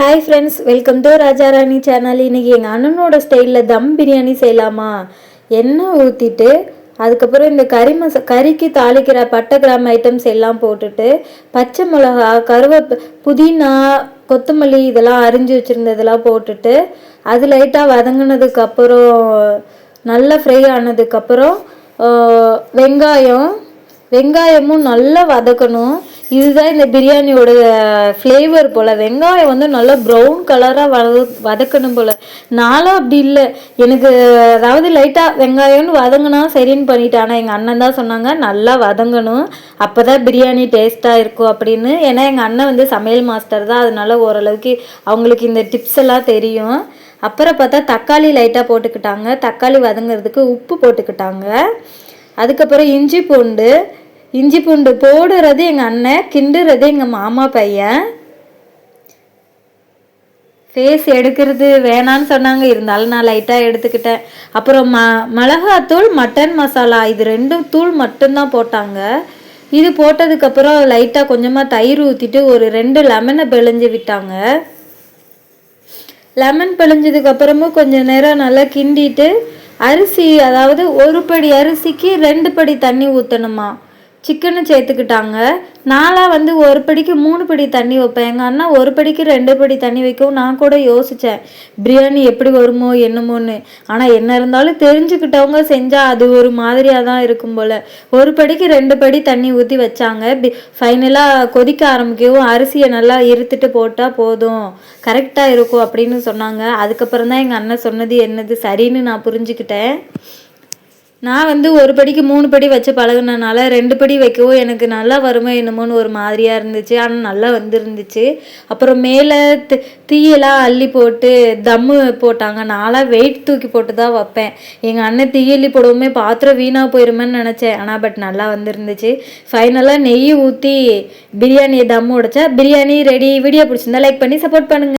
Hi friends welcome to Rajarani channel இன்றைக்கி எங்கள் அண்ணனோட ஸ்டைலில் தம் பிரியாணி செய்யலாமா? எண்ணெய் ஊற்றிட்டு அதுக்கப்புறம் இந்த கறி மச கறிக்கு தாளிக்கிற பட்டை கிராம் ஐட்டம்ஸ் எல்லாம் போட்டுட்டு பச்சை மிளகா கருவேப்ப புதினா கொத்தமல்லி இதெல்லாம் அரிஞ்சு வச்சுருந்ததெல்லாம் போட்டுட்டு அது லைட்டாக வதங்கினதுக்கப்புறம் நல்லா ஃப்ரை ஆனதுக்கப்புறம் வெங்காயம் வெங்காயமும் நல்லா வதக்கணும். இதுதான் இந்த பிரியாணியோட ஃப்ளேவர் போல். வெங்காயம் வந்து நல்லா ப்ரௌன் கலராக வத வதக்கணும் போல். நானும் அப்படி இல்லை. எனக்கு அதாவது லைட்டாக வெங்காயம்னு வதங்கினா சரின்னு பண்ணிட்டேன். ஆனால் எங்கள் அண்ணன் தான் சொன்னாங்க நல்லா வதங்கணும். அப்போ தான் பிரியாணி டேஸ்ட்டாக இருக்கும் அப்படின்னு. ஏன்னா எங்கள் அண்ணன் வந்து சமையல் மாஸ்டர் தான். அதனால ஓரளவுக்கு அவங்களுக்கு இந்த டிப்ஸ் எல்லாம் தெரியும். அப்புறம் பார்த்தா தக்காளி லைட்டாக போட்டுக்கிட்டாங்க. தக்காளி வதங்குறதுக்கு உப்பு போட்டுக்கிட்டாங்க. அதுக்கப்புறம் இஞ்சி பூண்டு இஞ்சி பூண்டு போடுறது எங்கள் அண்ணன் கிண்டுறது எங்கள் மாமா பையன். ஃபேஸ் எடுக்கிறது வேணான்னு சொன்னாங்க இருந்தாலும் நான் லைட்டாக எடுத்துக்கிட்டேன். அப்புறம் ம மிளகாத்தூள் மட்டன் மசாலா இது ரெண்டும் தூள் மட்டும்தான் போட்டாங்க. இது போட்டதுக்கப்புறம் லைட்டாக கொஞ்சமாக தயிர் ஊற்றிட்டு ஒரு ரெண்டு லெமனை பிழிஞ்சு விட்டாங்க. லெமன் பிழிஞ்சதுக்கப்புறமும் கொஞ்சம் நேரம் நல்லா கிண்டிட்டு அரிசி அதாவது ஒரு படி அரிசிக்கு ரெண்டு படி தண்ணி ஊற்றணுமா சிக்கனை சேர்த்துக்கிட்டாங்க. நானாக வந்து ஒரு படிக்கு மூணு படி தண்ணி வைப்பேன். எங்கள் அண்ணா ஒரு படிக்கு ரெண்டு படி தண்ணி வைக்கவும் நான் கூட யோசித்தேன் பிரியாணி எப்படி வருமோ என்னமோன்னு. ஆனால் என்ன இருந்தாலும் தெரிஞ்சுக்கிட்டவங்க செஞ்சால் அது ஒரு மாதிரியாக தான் இருக்கும் போல். ஒரு படிக்கு ரெண்டு படி தண்ணி ஊற்றி வச்சாங்க. பி ஃபைனலாக கொதிக்க ஆரம்பிக்கவும் அரிசியை நல்லா இருத்துட்டு போட்டால் போதும். கரெக்டாக இருக்கும் அப்படின்னு சொன்னாங்க. அதுக்கப்புறம் தான் எங்கள் அண்ணன் சொன்னது என்னது சரின்னு நான் புரிஞ்சுக்கிட்டேன். நான் வந்து ஒரு படிக்கு மூணு படி வச்சு பழகுனனால ரெண்டு படி வைக்கவும் எனக்கு நல்லா வருமோ என்னமோன்னு ஒரு மாதிரியாக இருந்துச்சு. ஆனால் நல்லா வந்துருந்துச்சு. அப்புறம் மேலே தீயெல்லாம் அள்ளி போட்டு தம்மு போட்டாங்க. நான்லாம் வெயிட் தூக்கி போட்டு தான் வைப்பேன். எங்கள் அண்ணன் தீயள்ளி போடவுமே பாத்திரம் வீணாக போயிருமேன்னு நினச்சேன். ஆனால் பட் நல்லா வந்துருந்துச்சு. ஃபைனலாக நெய் ஊற்றி பிரியாணியை தம்மு உடைச்சா பிரியாணி ரெடி வீடியோ பிடிச்சிருந்தா லைக் பண்ணி சப்போர்ட் பண்ணுங்கள்